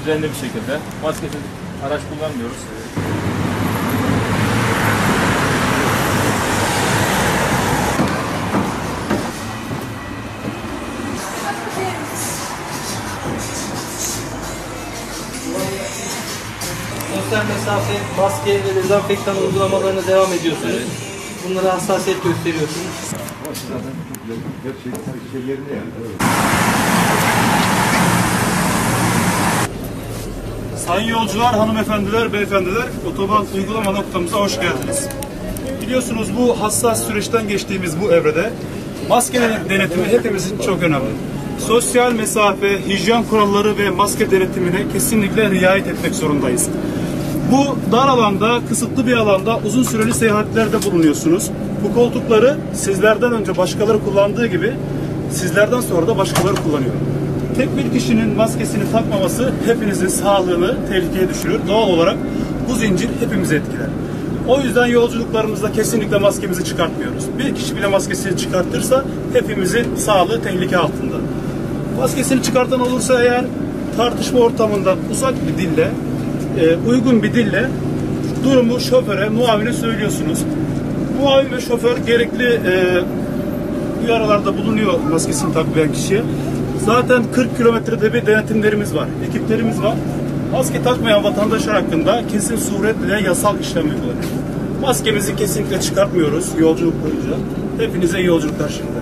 Düzenli bir şekilde. Maskesiz araç kullanmıyoruz. Sosyal mesafe, maske ve dezenfektan uygulamalarına devam ediyorsunuz. Bunlara hassasiyet gösteriyorsunuz. Sayın yolcular, hanımefendiler, beyefendiler, otoban uygulama noktamıza hoş geldiniz. Biliyorsunuz bu hassas süreçten geçtiğimiz bu evrede maske denetimi hepimizin çok önemli. Sosyal mesafe, hijyen kuralları ve maske denetimine kesinlikle riayet etmek zorundayız. Bu dar alanda, kısıtlı bir alanda uzun süreli seyahatlerde bulunuyorsunuz. Bu koltukları sizlerden önce başkaları kullandığı gibi sizlerden sonra da başkaları kullanıyor. Tek bir kişinin maskesini takmaması hepinizin sağlığını tehlikeye düşürür. Doğal olarak bu zincir hepimizi etkiler. O yüzden yolculuklarımızda kesinlikle maskemizi çıkartmıyoruz. Bir kişi bile maskesini çıkartırsa hepimizin sağlığı tehlike altında. Maskesini çıkartan olursa eğer tartışma ortamından uzak bir dille, e, uygun bir dille durumu şoföre, muavine söylüyorsunuz. Muavin ve şoför gerekli e, uyarılarda bulunuyor maskesini takmayan kişiye. Zaten 40 kilometrede bir denetimlerimiz var, ekiplerimiz var. Maske takmayan vatandaşlar hakkında kesin suretle yasal işlem uygulanıyor. Maskemizi kesinlikle çıkartmıyoruz yolculuk boyunca. Hepinize iyi yolculuklar şimdi.